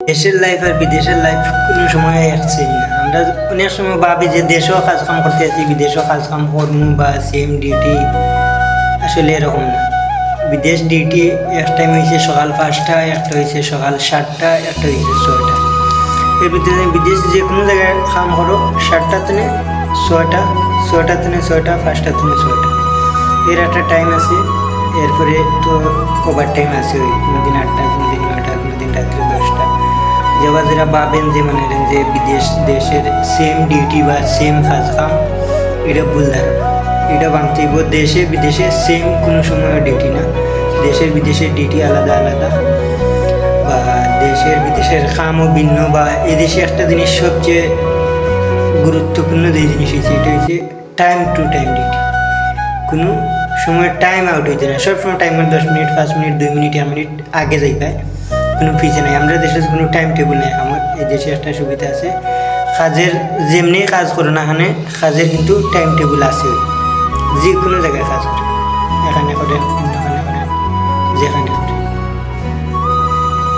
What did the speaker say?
দেশের লাইফ আর বিদেশের লাইফ কোনো সময় সেম না। আমরা অনেক সময় ভাবি যে দেশেও কাজ কাম করতে আছি বিদেশেও কাজ কাম করব বা সেম ডিউটি আসলে এরকম না। বিদেশ ডিউটি এক টাইম হয়েছে সকাল পাঁচটা, একটা হয়েছে সকাল সাতটা, একটা হয়েছে ছয়টা। এর ভিতরে বিদেশ যে কোনো জায়গায় কাম করো, সাতটা থেকে ছয়টা ছয়টা থেকে ছয়টা, পাঁচটা থেকে ছয়টা। এর একটা টাইম আছে, এরপরে তো ওভার টাইম আছে ওই, কোনো দিন আটটা যেবা যারা ভাবেন যে মনে করেন যে বিদেশ, দেশের সেম ডিউটি বা সেম কাজ কাম, এটা ভুল ধারণা। এটা হইব দেশে বিদেশে সেম কোনো সময় ডিউটি না। দেশের বিদেশের ডিউটি আলাদা আলাদা। বা দেশের বিদেশের কামও ভিন্ন বা এদেশে একটা জিনিস সবচেয়ে গুরুত্বপূর্ণ যে জিনিস হয়েছে এটা হচ্ছে টাইম টু টাইম ডিউটি কোনো সময় টাইম আউট হইতে না। সবসময় টাইমের দশ মিনিট, পাঁচ মিনিট, দুই মিনিট, এক মিনিট আগে যাই পায় কোনো ফিজে নেই। আমরা দেশের কোনো টাইম টেবিল নেই। আমার এই দেশে একটা সুবিধা আছে। কাজের যেমনি কাজ করো না এখানে কাজের কিন্তু টাইম টেবিল আছে। যে কোনো জায়গায় কাজ করে।